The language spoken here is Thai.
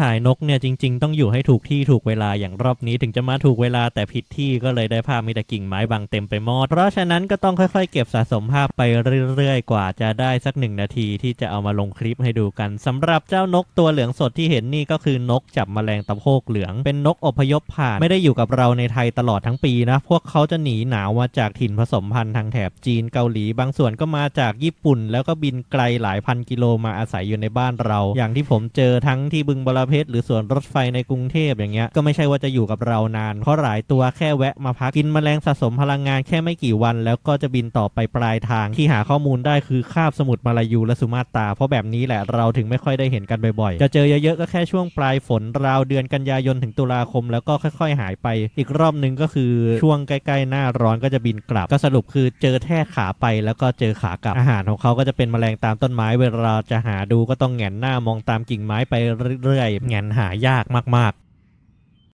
ถ่ายนกเนี่ยจริง ๆ ต้องอยู่ให้ถูกที่ถูกเวลาอย่างรอบนี้ถึงจะมาถูกเวลาแต่ผิดที่ก็เลยได้ภาพมีแต่กิ่งไม้บังเต็มไปหมด เพราะฉะนั้นก็ต้องค่อยๆ เก็บสะสมภาพไปเรื่อยๆ กว่าจะได้สักหนึ่งนาทีที่จะเอามาลงคลิปให้ดูกันสำหรับเจ้านกตัวเหลืองสดที่เห็นนี่ก็คือนกจับแมลงตะโพกเหลือง เป็นนกอพยพผ่านไม่ได้อยู่กับเราในไทยตลอดทั้งปีนะพวกเขาจะหนีหนาวมาจากถิ่นผสมพันธุ์ทางแถบจีนเกาหลี บางส่วนก็มาจากญี่ปุ่น แล้วก็บินไกลหลายพันกิโลมาอาศัยอยู่ในบ้านเรา อย่างที่ผมเจอทั้งที่บึงบรเพชรหรือสวนรถไฟในกรุงเทพอย่างเงี้ยก็ไม่ใช่ว่าจะอยู่กับเรานาน เพราะหลายตัวแค่แวะมาพักกินแมลงสะสมพลังงานแค่ไม่กี่วัน แล้วก็จะบินต่อไปปลายทางที่หาข้อมูลได้คือคาบสมุทรมาลายูและสุมาตราเพราะแบบนี้แหละเราถึงไม่ค่อยได้เห็นกันบ่อยๆ จะเจอเยอะๆก็แค่ช่วงปลายฝนราวเดือนกันยายนถึงตุลาคม แล้วก็ค่อย ๆ หายไป อีกรอบหนึ่งก็คือช่วงใกล้ๆหน้าร้อนก็จะบินกลับ ก็สรุปคือเจอแค่ขาไปแล้วก็เจอขากลับอาหารของเขาก็จะเป็นแมลงตามต้นไม้เวลาจะหาดูก็ต้องแหงนหน้ามองตามกิ่งไม้ไปเรื่อยๆแหงนหายากมาก